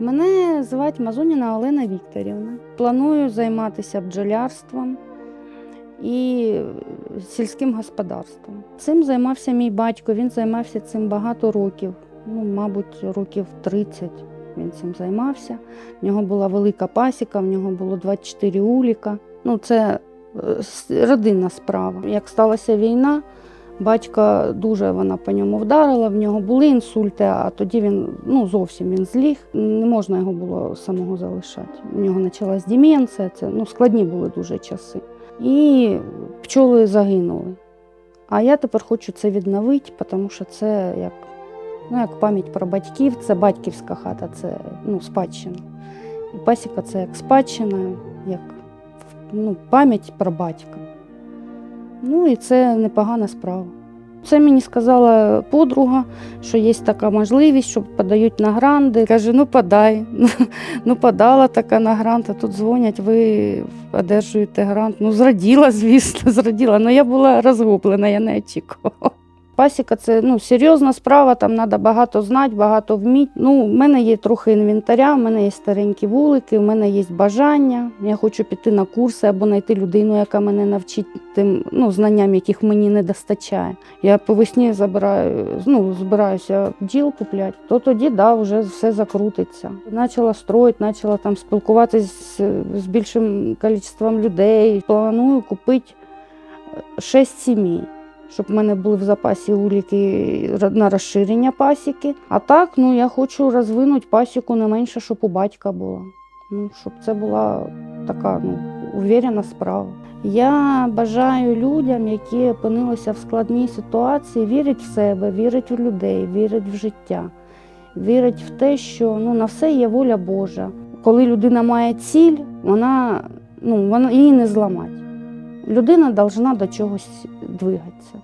Мене звати Мазуніна Олена Вікторівна. Планую займатися бджолярством і сільським господарством. Цим займався мій батько. Він займався цим багато років. Ну, мабуть, років 30 він цим займався. В нього була велика пасіка, в нього було 24 уліка. Ну, це е, родинна справа. Як сталася війна, Батька дуже вона по ньому вдарила, в нього були інсульти, а тоді він ну, зовсім він зліг. Не можна його було самого залишати. У нього почалась деменція, це ну, складні були дуже часи. І пчоли загинули. А я тепер хочу це відновити, тому що це як, ну, як пам'ять про батьків, це батьківська хата, це ну, спадщина. І пасіка це як спадщина, як ну, пам'ять про батька. Ну і це непогана справа. Це мені сказала подруга, що є така можливість, що подають на гранди. Каже, ну подай. Ну, подала така на грант, а тут дзвонять, ви одержуєте грант. Ну, зраділа, звісно, зраділа. Ну я була розгублена, я не очікувала. Пасіка це ну, серйозна справа, там треба багато знати, багато вміти. Ну, в мене є трохи інвентаря, в мене є старенькі вулики, в мене є бажання. Я хочу піти на курси або знайти людину, яка мене навчить тим ну, знанням, яких мені не достачає. Я по весні забираю, ну, збираюся бджіл купляти, то тоді да, вже все закрутиться. Почала строїти, почала там спілкуватися з, з більшим кількістю людей. Планую купити е, шість сімей щоб в мене були в запасі уліки на розширення пасіки. А так, ну я хочу розвинути пасіку не менше, щоб у батька була. Ну, щоб це була така ну, увірена справа. Я бажаю людям, які опинилися в складній ситуації, вірить в себе, вірить у людей, вірить в життя, вірить в те, що ну, на все є воля Божа. Коли людина має ціль, вона, ну, вона її не зламати. Людина повинна до чогось двигатися.